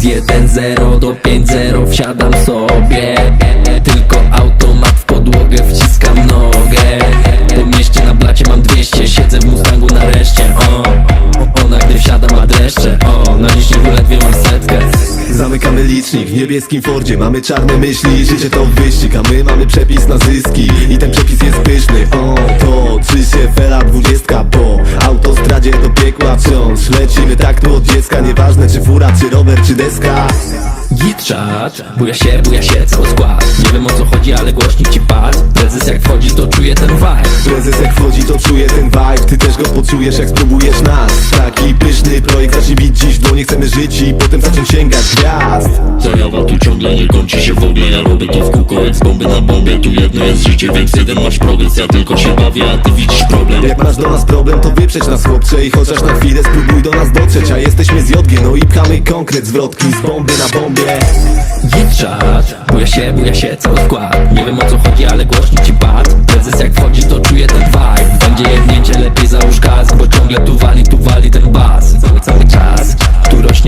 1-0 do 5-0 wsiadam sobie. Tylko automat w podłogę wciskam nogę. Po mieście na blacie mam 200 Siedzę w Mustangu nareszcie o, Ona gdy wsiada ma dreszcze. O, Na liczniku ledwie mam setkę. Zamykamy licznik w niebieskim Fordzie Mamy czarne myśli, życie to wyścig A my mamy przepis na zyski wciąż Lecimy tak tu od dziecka. Nieważne czy fura, czy rower, czy deska. Git chat, buja się, buja się cały skład. Nie wiem o co chodzi, ale głośnik ci padł Prezes jak wchodzi to czuje ten vibe. Prezes jak wchodzi to czuje ten vibe. Ty też go poczujesz jak spróbujesz nas. Taki pyszny żyć i potem zacząć sięgać gwiazd. Zajawa tu ciągle nie kończy się w ogóle Ja robię to w kółko jak z bomby na bombie. Tu jedno jest życie, więc jeden masz progres Ja tylko się bawię, a ty widzisz problem. Jak masz do nas problem, to wyprzeć nas chłopcze I chociaż na chwilę spróbuj do nas dotrzeć. A jesteśmy z JG, no i pchamy konkret Zwrotki z bomby na bombie. Git chat, buja się, buja się cały skład. Nie wiem o co chodzi, ale głośnik ci padł. Prezes jak wchodzi to czuje ten vibe. Będzie jednięcie, lepiej załóż kask Bo ciągle tu wali, tu wali ten bas. Cały, cały czas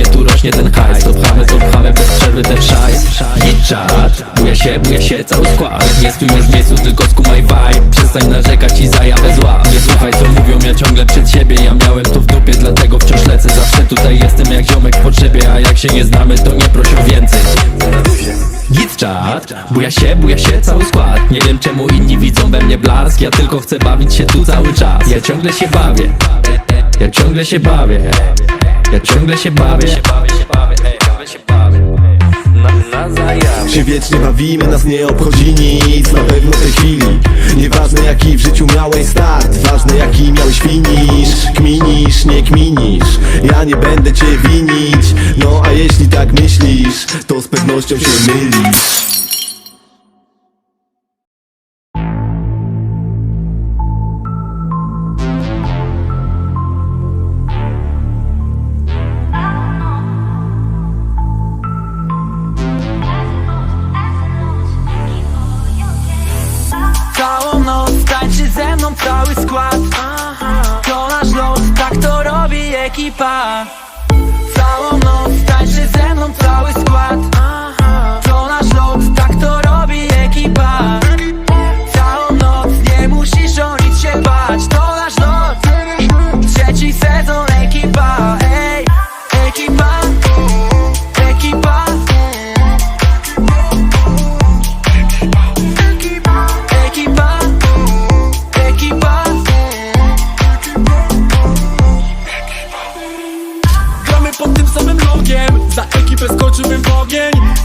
rośnie, tu rośnie ten hajs. To pchamy, to pchamy bez przerwy ten szajs. Git chat, buja się, buja się cały skład. Nie stój już w miejscu, tylko skumaj vibe. Przestań narzekać i zajawę zła Nie słuchaj co mówią, ja ciągle przed siebie. Ja miałem to w dupie, dlatego wciąż lecę. Zawsze tutaj jestem jak ziomek w potrzebie A jak się nie znamy, to nie proś o więcej. Git chat, buja się, buja się cały skład. Nie wiem czemu inni widzą we mnie blask. Ja tylko chcę bawić się tu cały czas. Ja ciągle się bawię. Ja ciągle się bawię Ja ciągle się bawię. Na, na zajawie Się wiecznie bawimy, nas nie obchodzi nic Na pewno w tej chwili. Nieważne jaki w życiu miałeś start Ważne jaki miałeś finisz. Kminisz, nie kminisz Ja nie będę cię winić. No a jeśli tak myślisz To z pewnością się mylisz cały skład. To nasz los, tak to robi ekipa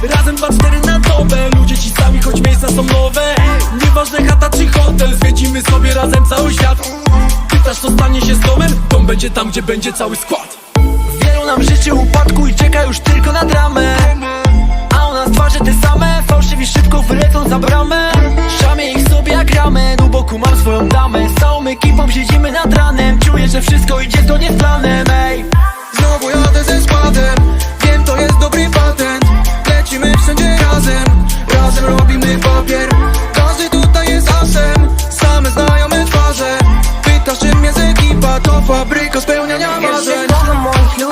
Razem 2-4 na dobę. Ludzie ci sami, choć miejsca są nowe. Nieważne chata czy hotel Zwiedzimy sobie razem cały świat. Pytasz co stanie się z domem? Dom będzie tam, gdzie będzie cały skład. Wielu nam życzy upadku i czeka już tylko na dramę. A u nas twarze te same Fałszywi szybko wylecą za bramę